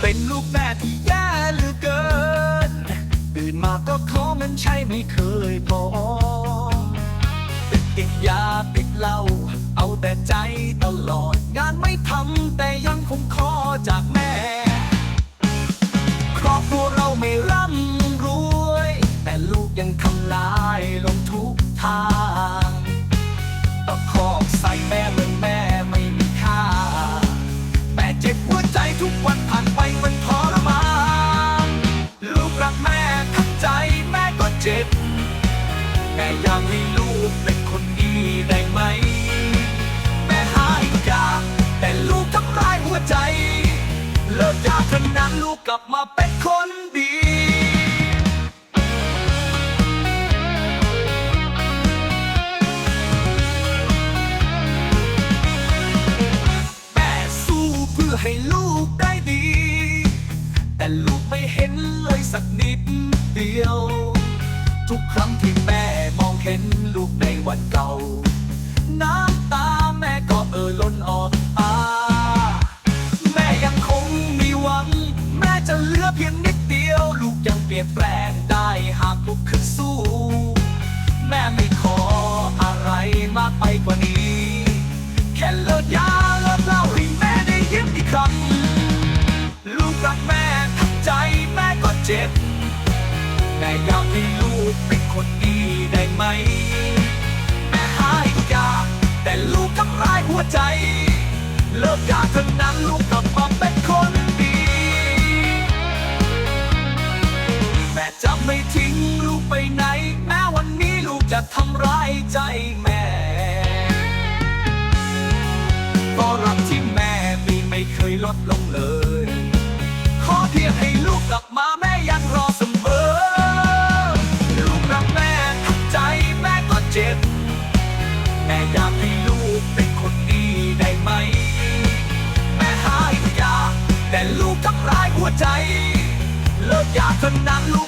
เป็นลูกแม่ที่แย่เหลือเกินตื่นมาก็ขอมันใช่ไม่เคยพอติดติดยาติดเหล้าเอาแต่ใจตลอด งานไม่ทำแต่ยังคงขอจากแม่ แม่อยากให้ลูกเป็นคนดีได้ไหม แม่หายอยากแต่ลูกทำร้ายหัวใจ เลิกยากเท่านั้นลูกกลับมาเป็นคนดีแม่สู้เพื่อให้ลูกได้ดี แต่ลูกไม่เห็นเลยสักนิดเดียว ทุกครั้งที่แม่ จะเหลือเพียงนิดเดียว ลูกยังเปลี่ยนแปลงได้หากลุกขึ้นสู้ แม่ไม่ขออะไรมากไปกว่านี้ แค่เลิกยาเลิกเหล้าให้แม่ได้ยิ้มอีกครั้ง ลูกรักแม่ทักใจแม่ก็เจ็บแม่อยากให้ลูกเป็นคนดีได้ไหม แม่หายทุกอย่างแต่ลูกทำร้ายหัวใจ เลิกยาเท่านั้นลูก จะไม่ทิ้งลูกไปไหน แม้วันนี้ลูกจะทำร้ายใจแม่ก็รักที่แม่มีไม่เคยลดลงเลย ขอเพียงให้ลูกกลับมาแม่ยังรอเสมอ ลูกรักแม่ทักใจแม่ก็เจ็บ แม่อยากให้ลูกเป็นคนดีได้ไหม แม่หายอยากแต่ลูกทำร้ายหัวใจ เลิกอยากเท่านั้นลูก